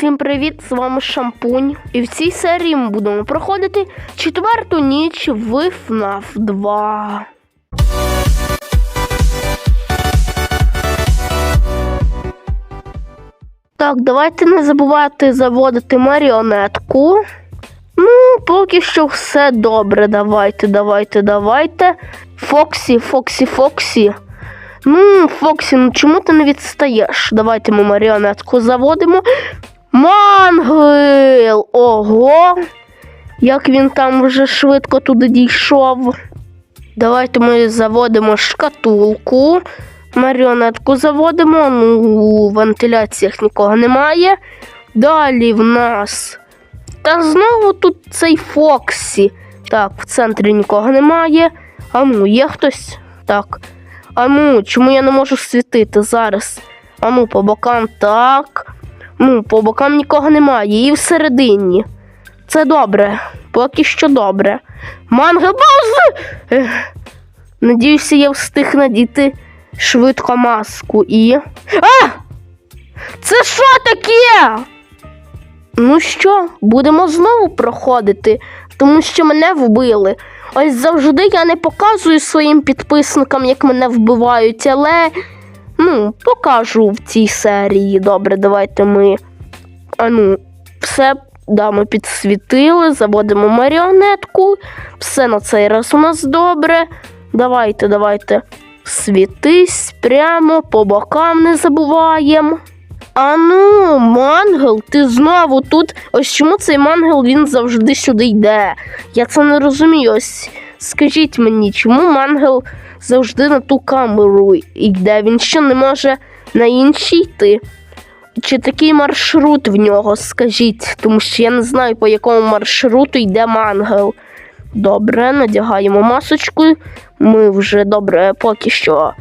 Всім привіт! З вами Шампунь. І в цій серії ми будемо проходити четверту ніч в FNAF 2. Так, давайте не забувати заводити маріонетку. Ну, поки що все добре. Давайте, давайте, давайте. Фоксі, Фоксі, Фоксі. Ну, Фоксі, ну чому ти не відстаєш? Давайте ми маріонетку заводимо. Мангел! Ого! Як він там вже швидко туди дійшов. Давайте ми заводимо шкатулку. Маріонетку заводимо. Ну, у вентиляціях нікого немає. Далі в нас. Та знову тут цей Фоксі. Так, в центрі нікого немає. А ну, є хтось? Так. А ну, чому я не можу світити зараз? А ну, по бокам так. Ну, по бокам нікого немає. І всередині. Це добре. Поки що добре. Манго Бауз! Надіюся, я встиг надіти швидко маску і. А! Це що таке? Ну що, будемо знову проходити, тому що мене вбили. Ось завжди я не показую своїм підписникам, як мене вбивають, але ну, покажу в цій серії. Добре, давайте ми. А ну, все, да, ми підсвітили, заводимо маріонетку. Все на цей раз у нас добре. Давайте, давайте. Світись прямо по бокам не забуваємо. А ну, мангел, ти знову тут. Ось чому цей мангел він завжди сюди йде? Я це не розумію. Ось скажіть мені, чому мангел завжди на ту камеру йде? Він що не може на іншій йти? Чи такий маршрут в нього, скажіть, тому що я не знаю, по якому маршруту йде мангел. Добре, надягаємо масочку. Ми вже добре, поки що.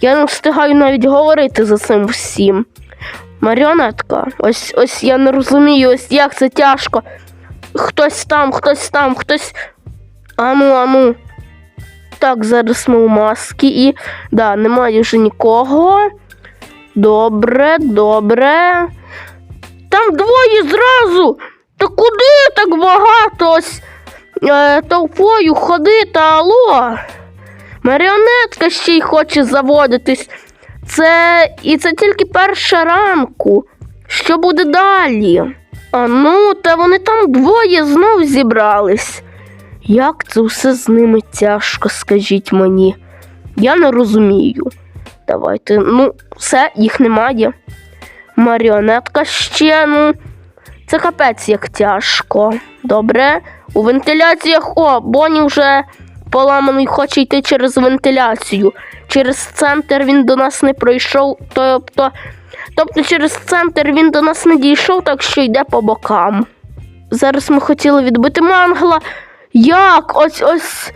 Я не встигаю навіть говорити за цим всім. Маріонетка, ось ось я не розумію, ось як це тяжко. Хтось там, хтось там, хтось. Ану, ану. Так, зараз ми у маски і. Да, немає вже нікого. Добре, добре. Там двоє зразу. Та куди так багато? Ось е, толпою ходити, алло. Маріонетка ще й хоче заводитись. Це і це тільки перша ранку. Що буде далі? А ну, та вони там двоє знов зібрались. Як це все з ними тяжко, скажіть мені. Я не розумію. Давайте, ну, все, їх немає. Маріонетка ще, ну. Це капець як тяжко. Добре. У вентиляціях, о, Боні вже поламаний хоче йти через вентиляцію. Через центр він до нас не пройшов, тобто, тобто через центр він до нас не дійшов, так що йде по бокам. Зараз ми хотіли відбити мангала. Як? Ось ось.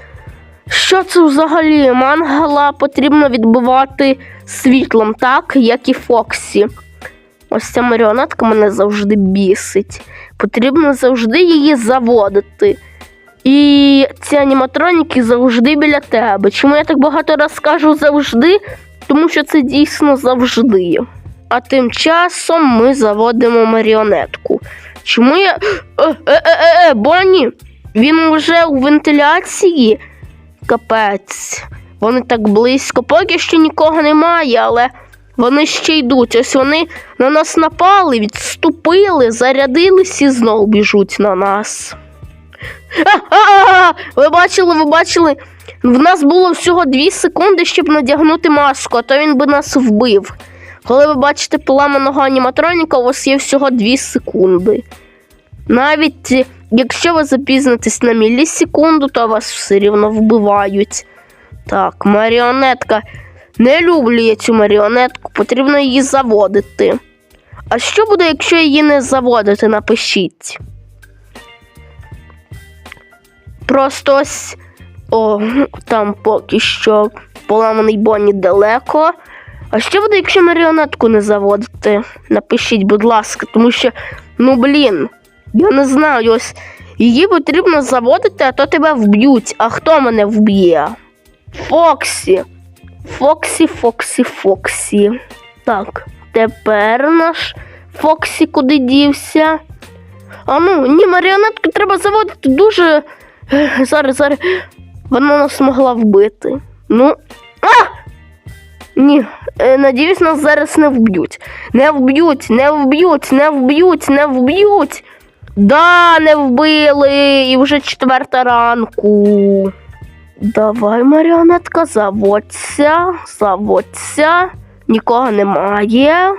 Що це взагалі? Мангала потрібно відбивати світлом, так, як і Фоксі. Ось ця маріонетка мене завжди бісить. Потрібно завжди її заводити. І ці аніматроніки завжди біля тебе. Чому я так багато раз кажу завжди? Тому що це дійсно завжди. А тим часом ми заводимо маріонетку. Чому я. Е, е, е, е, Бонні, він вже у вентиляції. Капець. Вони так близько. Поки що нікого немає, але вони ще йдуть. Ось вони на нас напали, відступили, зарядились і знову біжуть на нас. А-а-а! Ви бачили, ви бачили? В нас було всього 2 секунди, щоб надягнути маску, а то він би нас вбив. Коли ви бачите поламаного аніматроніка, у вас є всього 2 секунди. Навіть якщо ви запізнитесь на мілісекунду, то вас все рівно вбивають. Так, маріонетка. Не люблю я цю маріонетку, потрібно її заводити. А що буде, якщо її не заводити? Напишіть. Просто ось. О, там поки що поламаний Бонні далеко. А що буде, якщо маріонетку не заводити? Напишіть, будь ласка, тому що, ну блін, я не знаю, ось її потрібно заводити, а то тебе вб'ють. А хто мене вб'є? Фоксі. Фоксі, Фоксі, Фоксі. Так, тепер наш Фоксі куди дівся? А ну, ні, маріонетку треба заводити дуже. Зараз, зараз. Вона нас могла вбити. Ну. А! Ні, е, надіюсь, нас зараз не вб'ють. Не вб'ють, не вб'ють, не вб'ють, не вб'ють. Да, не вбили. І вже четверта ранку. Давай, маріонетка, заводься, заводься. Нікого немає.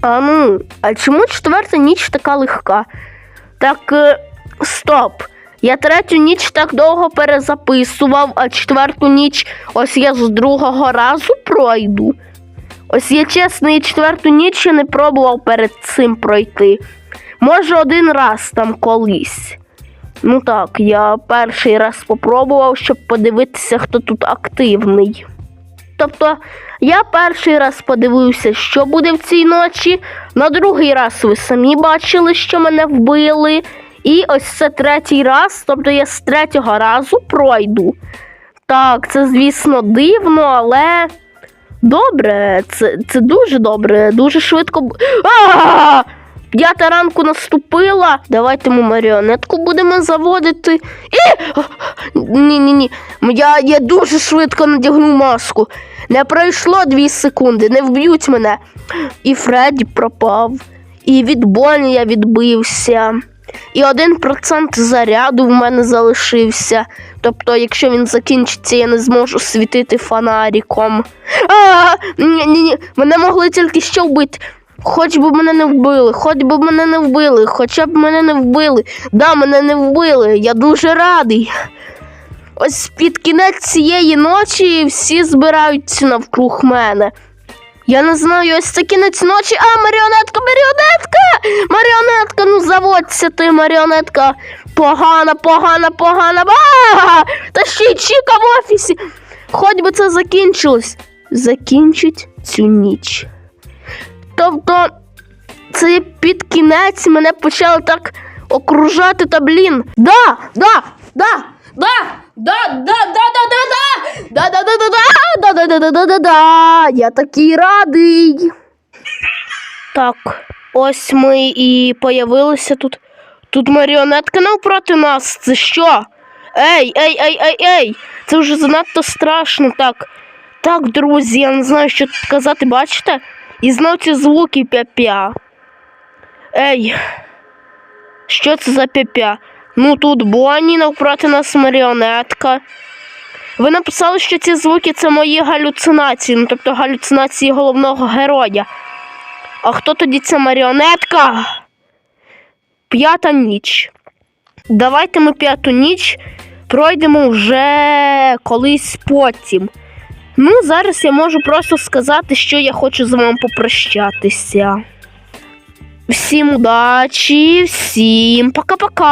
А ну, а чому четверта ніч така легка? Так, е, стоп. Я третю ніч так довго перезаписував, а четверту ніч ось я з другого разу пройду. Ось я чесно, і четверту ніч ще не пробував перед цим пройти. Може, один раз там колись. Ну так, я перший раз попробував, щоб подивитися, хто тут активний. Тобто, я перший раз подивився, що буде в цій ночі. На другий раз ви самі бачили, що мене вбили. І ось це третій раз, тобто я з третього разу пройду. Так, це, звісно, дивно, але добре, це, це дуже добре, дуже швидко. б- А! П'ята ранку наступила. Давайте ми маріонетку будемо заводити. І. Ні, ні, ні. Я, я дуже швидко надягну маску. Не пройшло дві секунди, не вб'ють мене. І Фредді пропав. І від Бонні я відбився. І один процент заряду в мене залишився. Тобто, якщо він закінчиться, я не зможу світити фонариком. А, ні, ні, ні, мене могли тільки що вбити. Хоч би мене не вбили, хоч би мене не вбили, хоча б мене не вбили. Да, мене не вбили. Я дуже радий. Ось під кінець цієї ночі всі збираються навкруг мене. Я не знаю, ось це кінець ночі. А, маріонетка, маріонетка! Маріонетка, ну заводься ти, маріонетка. Погана, погана, погана. Та ще й Чіка в офісі. Хоч би це закінчилось. Закінчить цю ніч. Тобто, це під кінець мене почали так окружати та блін. Да, да, да, да, да, да, да, да, да, да, да, да, да, да, да, да, да, да, да, да. Я такий радий. Так, ось ми і появилися тут. Тут маріонетка навпроти нас. Це що? Ей, ей, ей, ей, ей! Це вже занадто страшно. Так. Так, друзі, я не знаю, що тут казати, бачите? І знов ці звуки пя-пя. Ей. Що це за пя-пя? Ну тут Бонні, навпроти нас маріонетка. Ви написали, що ці звуки це мої галюцинації, ну тобто галюцинації головного героя. А хто тоді ця маріонетка? П'ята ніч. Давайте ми п'яту ніч пройдемо вже колись потім. Ну, зараз я можу просто сказати, що я хочу з вами попрощатися. Всім удачі, всім пока-пока.